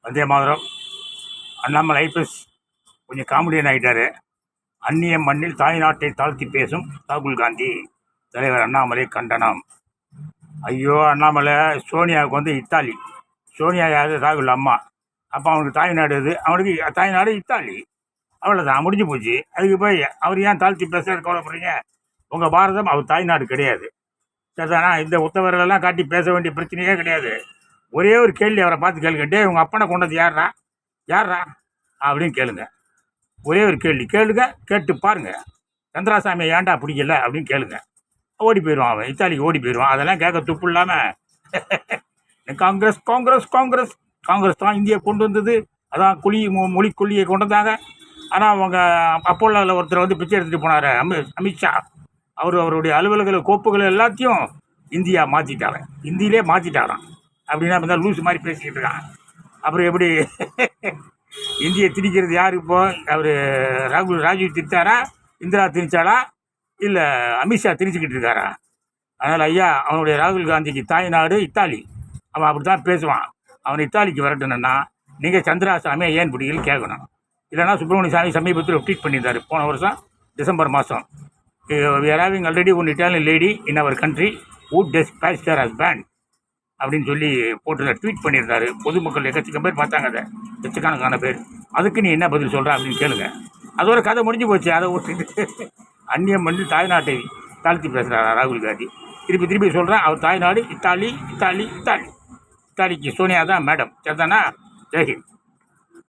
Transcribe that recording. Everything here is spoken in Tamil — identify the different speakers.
Speaker 1: வந்தே மாதிரம். அண்ணாமலை ஐபிஎஸ் கொஞ்சம் காமெடியன் ஆகிட்டாரு அந்நிய மண்ணில் தாய்நாட்டை தாழ்த்தி பேசும் ராகுல் காந்தி. தலைவர் அண்ணாமலை கண்டனம். ஐயோ அண்ணாமலை சோனியாவுக்கு வந்து இத்தாலி. சோனியா யாரு? ராகுல் அம்மா. அப்போ அவனுக்கு தாய்நாடு இது அவனுக்கு தாய்நாடு இத்தாலி. அவ்வளோதான் முடிஞ்சு போச்சு. அதுக்கு போய் அவர் ஏன் தாழ்த்தி பேச கவலைப்படுறீங்க? உங்கள் பாரதம் அவர் தாய்நாடு கிடையாது. சரிதானா? இந்த உத்தவர்களெல்லாம் காட்டி பேச வேண்டிய பிரச்சனையே கிடையாது. ஒரே ஒரு கேள்வி அவரை பார்த்து கேளுங்க. டே உங்கள் அப்பனை கொண்டது யாரா யாரா அப்படின்னு கேளுங்க. ஒரே ஒரு கேள்வி. கேளுங்க கேட்டு பாருங்கள் சந்திராசாமி ஏன்டா பிடிக்கல? அப்படின்னு கேளுங்க. ஓடி போயிடுவான் அவன். இத்தாலிக்கு ஓடி போயிடுவான். அதெல்லாம் கேட்க துப்பு இல்லாமல் காங்கிரஸ் காங்கிரஸ் காங்கிரஸ். காங்கிரஸ் தான் இந்தியா கொண்டு வந்தது. அதான் குழி மொ- மொழி கொல்லியை கொண்டு வந்தாங்க. ஆனால் அவங்க அப்போல்லாவில் ஒருத்தர் வந்து பிச்சை எடுத்துகிட்டு போனார். அமி அமித்ஷா அவர் அவருடைய அலுவலக கோப்புகள் எல்லாத்தையும் இந்தியா மாற்றிட்டாங்க இந்தியிலே மாற்றிட்டாரான் அப்படின்னா இப்போ தான் லூஸ் மாதிரி பேசிக்கிட்டு இருக்கான். அப்புறம் எப்படி? இந்தியை திணிக்கிறது யார் இப்போ? அவர் ராகுல் ராஜீவ் திரித்தாரா இந்திரா திணிச்சாளா? இல்லை அமித்ஷா திணிச்சுக்கிட்டு இருக்காரா? அதனால் ஐயா அவனுடைய ராகுல் காந்திக்கு தாய்நாடு இத்தாலி. அவன் அப்படி தான் பேசுவான். அவன் இத்தாலிக்கு வரட்டணும்னா நீங்கள் சந்திராசாமியை ஏன் பிடிக்கலன்னு கேட்கணும். இல்லைன்னா சுப்பிரமணிய சாமி சமீபத்தில் ட்வீட் பண்ணியிருந்தாரு. போன வருஷம் டிசம்பர் மாதம் we are having already one Italian lady in our country would டெஸ் பேஸ்டர் ஹஸ்பேண்ட் அப்படின்னு சொல்லி போட்டிருந்தார். ட்வீட் பண்ணியிருந்தாரு. பொதுமக்கள் எக்கச்சக்கம் பேர் பார்த்தாங்க அதை. லட்சக்கணக்கான பேர். அதுக்கு நீ என்ன பதில் சொல்கிற அப்படின்னு கேளுங்க. அதோட கதை முடிஞ்சு போச்சு. அதை விட்டுட்டு அந்நியம் வந்து தாய்நாட்டை தாழ்த்தி பேசுகிறாரா ராகுல் காந்தி. திருப்பி திருப்பி சொல்கிறேன் அவர் தாய்நாடு இத்தாலி இத்தாலி இத்தாலி. இத்தாலிக்கு சோனியா தான் மேடம். சரிதானா ஜெய்ஹிந்த்